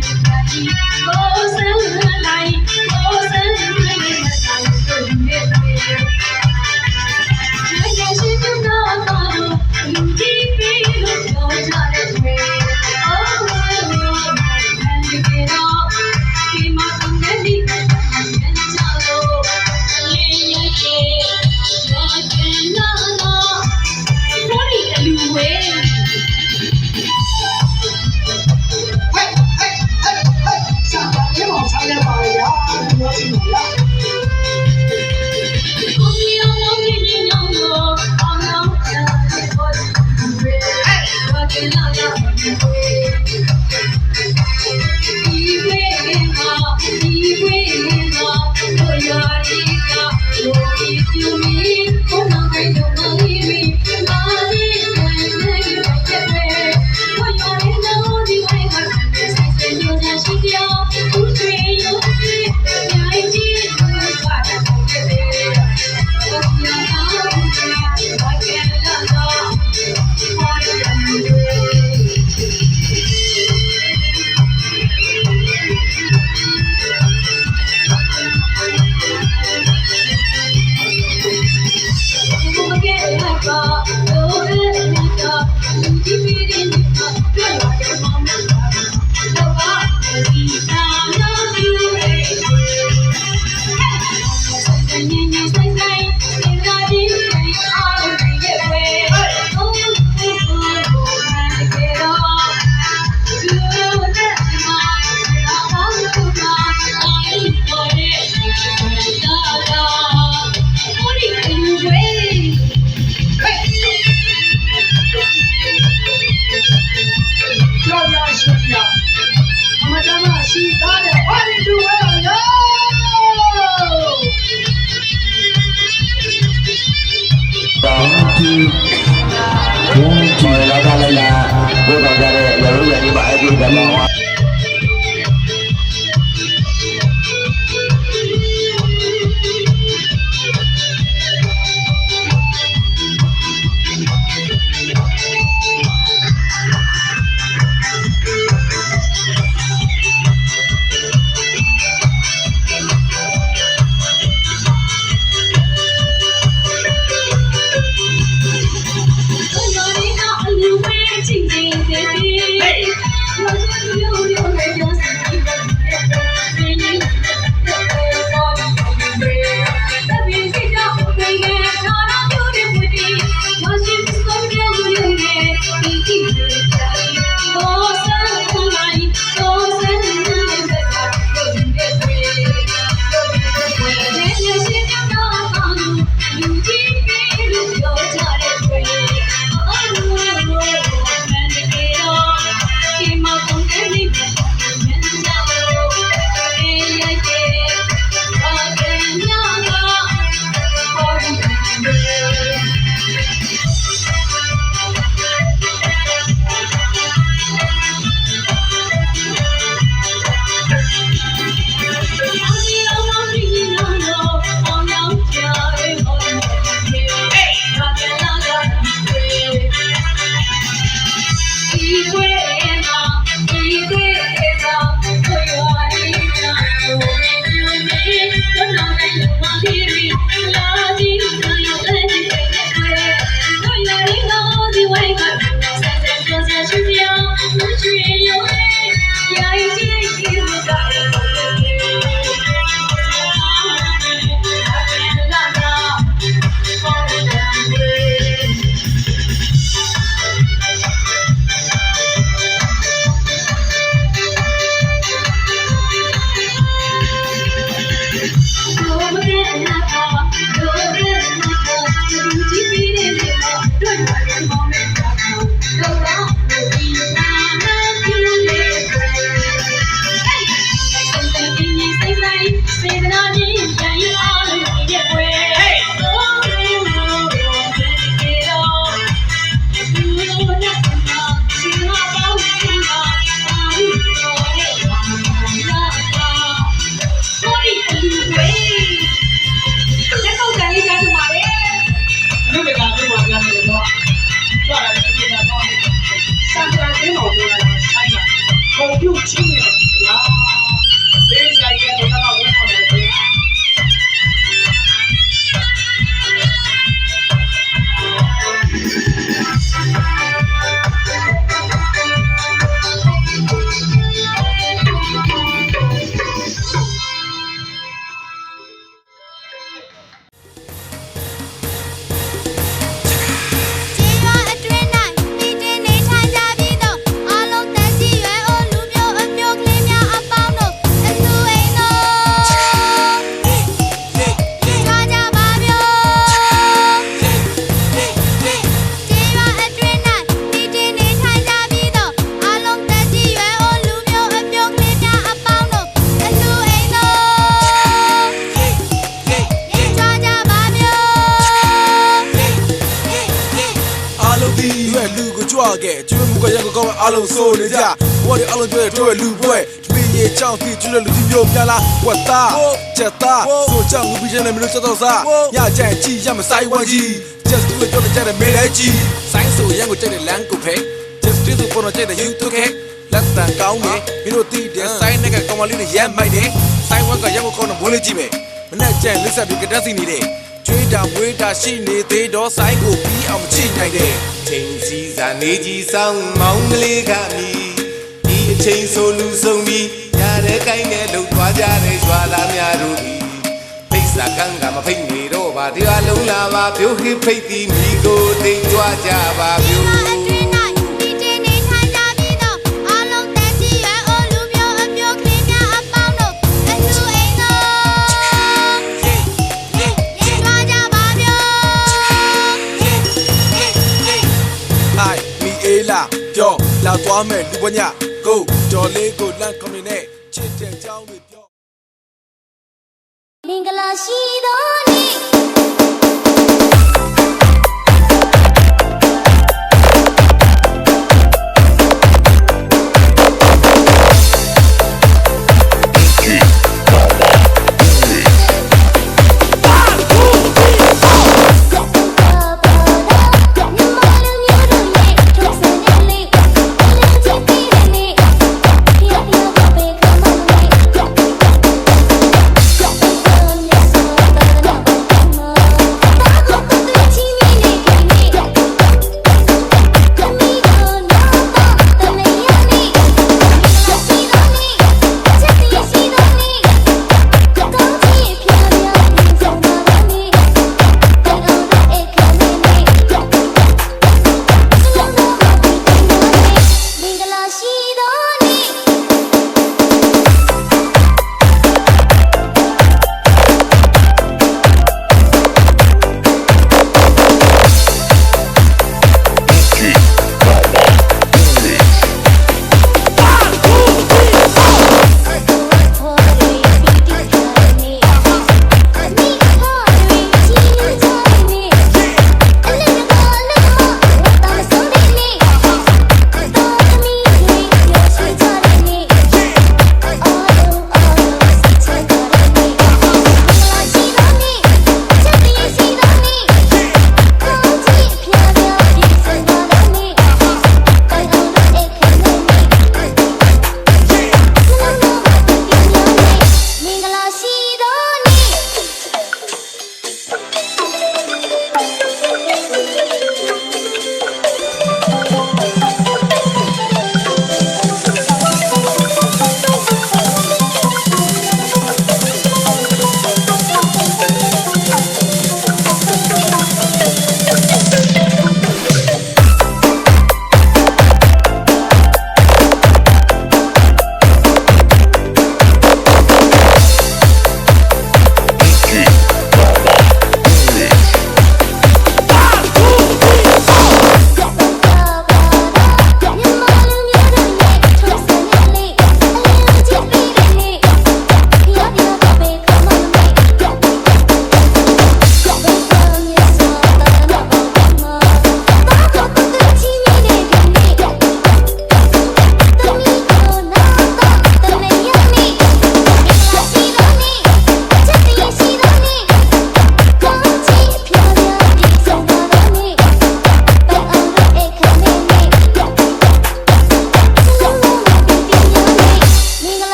Thank you. လုံးစိုးနေကြဘဝတွေအားလုံးကျွဲတို့လူပွဲတပင်းရေချောင်းပြီးကျွေးလူကြီးမျိုးများလားဝတ်သားချက်သားဆိုချောင်းလူပြီးနေမလို့ချက်တော့စားညကြင်ကြည့်ရမဆိုင်ဝကြီး just do it တော့ကြတဲ့မေးလိုက်ကြီးဆိုင်းဆိုရန်ကိုကြတဲ့လမ်းကိုဖဲ just do it ပေါ်တော့ကြတဲ့ you took it လက်တန်ကောင်းတယ်မင်းတို့တီးတယ်ဆိုင်းနဲ့ကကောင်မလေးနဲ့ရမ်းမိုက်တယ်ဆိုင်းဝက်ကရန်ကိုကောင်းတော့မိုးလေးကြည့်မယ်မနဲ့ကြင်လစ်ဆက်ပြီးကတက်စီနေတယ်ကျွေး တာမွေးတာရှိနေသေးတော့ဆိုင်းကိုပြီးအောင်မချိနိုင်တဲ့ချိန်စီစာနေကြီးဆောင်မောင်းကလေးခမီဒီအချိန်ဆိုလူဆုံးပြီးရတဲ့ကိုင်းနဲ့လှုပ်သွားကြတဲ့ရွာသားများတို့ဒီဖိတ်စာကန်းကမဖိတ်နေတော့ပါတရားလုံးလာပါပြိုဟိဖိတ်သည်မိကိုတိတ်ကြွားကြပါပြို သွားမယ်လူပညာ Go ကြော်လေးကိုလန့်ကွန်နေချစ်တဲ့ကြောင်းတွေပြောမင်္ဂလာရှိသော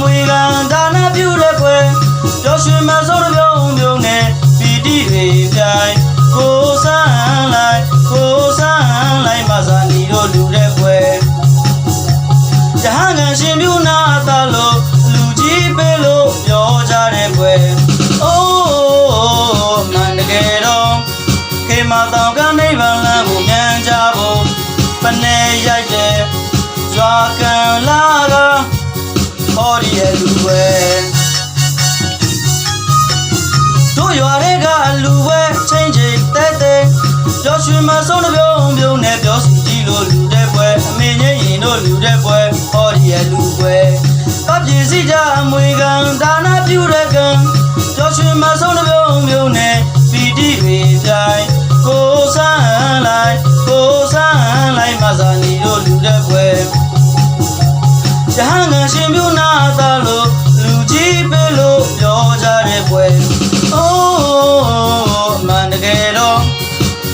မွေကံဒါနပြုတဲ့ပွဲကျော်ရွှေမဆုံးတစ်ပြုံးပြုံးနဲ့ပီတိတွေပြိုင်ကိုဆန်းလိုက်ကိုဆန်းလိုက်မဆာနီတို့လူတဲ့ပွဲရဟန်းကန်ရှင်ပြုနာတာလို့ ရွာတွေကလူပဲချင်းချင်းတဲတဲကြောက်ရွှင်မဆုံးတစ်ပြုံးပြုံးနဲ့ပြောစီကြည့်လို့လူတဲ့ပွဲအမေငိမ့်ရင်တို့လူတဲ့ပွဲဟောဒီရဲ့လူပွဲကပ်ပြည်စီကြအမွေကံဒါနပြုတဲ့ကံကြောက်ရွှင်မဆုံးတစ်ပြုံးပြုံးနဲ့ပီတိတွေပြိုင်ကိုဆန်းလိုက်ကိုဆန်းလိုက်မဇာနီတို့လူတဲ့ပွဲရဟန်းကရှင်ပြုနာတာလို့လူကြီးပဲလို့ပြောကြတဲ့ပွဲ အိုးမန်တကယ်တော့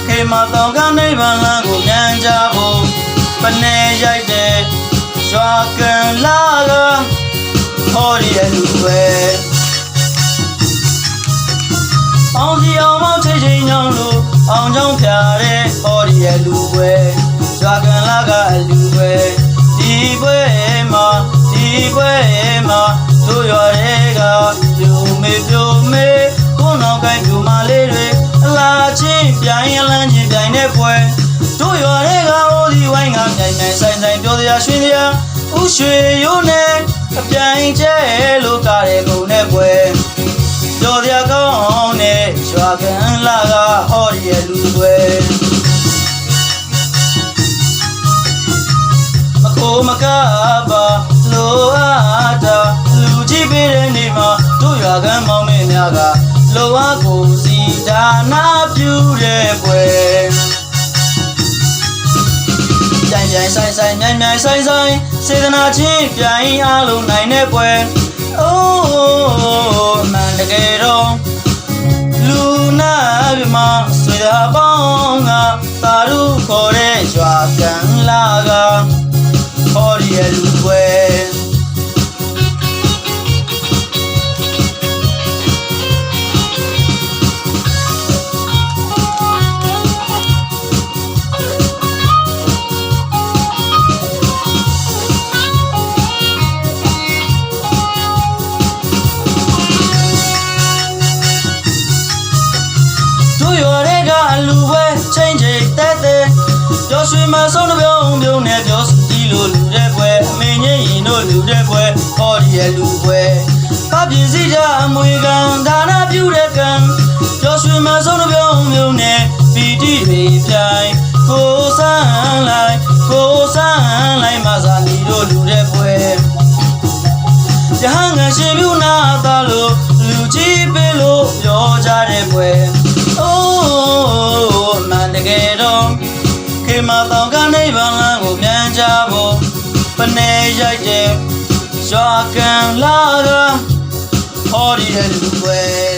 ခေမတောင်ကနိဗ္ဗာန်လမ်းကိုမြန်ကြဖို့ပနေရိုက်တဲ့ရွာကံလာကဟောဒီရဲ့လူပဲအောင်စီအောင်မောက်ချေချေညောင်းလို့အောင်ချောင်းဖြာတဲ့ဟောဒီရဲ့လူပဲရွာကံလာကအလူပဲဒီပွဲမှာဒီပွဲမှာတို့ရွာတွေကပြိုမေပြိုမေကိုယ် နောက်ကိုင်းပြိုမလေးတွေအလားချင်းပြိုင်ရလန်းချင်းပြိုင်တဲ့ပွဲတို့ရွာတွေကအိုးဒီဝိုင်းကမြိုင်မြိုင်ဆိုင်ဆိုင်ပြောစရာရွှင်စရာဥရွှေရိုးနဲ့အပြိုင်ကျဲလို့ကားတဲ့ကုန်တဲ့ပွဲကျော်စရာကောင်းတဲ့ရွာကန်လာကဟောဒီရဲ့လူတွေမခိုးမကားပါလိုအားတာလူကြီးပေးတဲ့နေမှာတို့ရွာကန်မောင်မင်းများက လိုအားကိုစီဒါနာပြုတဲ့ပွဲကြိုင်ကြိုင်ဆိုင်ဆိုင်မြိုင်မြိုင်ဆိုင်ဆိုင်စေတနာချင်းပြိုင်အားလုံးနိုင်တဲ့ပွဲအိုးမန်တကယ်တော့လူနာပြမဆွေတာပေါင်းကသာရုခေါ်တဲ့ရွာကန်လာကဟောဒီရဲ့လူပွဲ ပြောရွှေမဆုံးတစ်ပြုံးပြုံးနဲ့ပြောစီကြီးလိုလူတဲ့ပွဲအမေငိမ့်ရင်တို့လူတဲ့ပွဲဟောဒီရဲ့လူပွဲပပည်စီကြအမွေကံဒါနပြုတဲ့ကံပြောရွှေမဆုံးတစ်ပြုံးပြုံးနဲ့ပီတိတွေပြိုင်ကိုဆန်းလိုက်ကိုဆန်းလိုက်မဇာနီတို့လူတဲ့ပွဲရဟန်းကရှင်ပြုနာတာလို့လူကြီးပေးလို့ပြောကြတဲ့ပွဲ မတောင်ကနိဗ္ဗာန်လမ်းကိုမြန်ကြဖို့ပနေရိုက်တဲ့ရွာကံလာကဟောဒီရဲ့လူပွဲ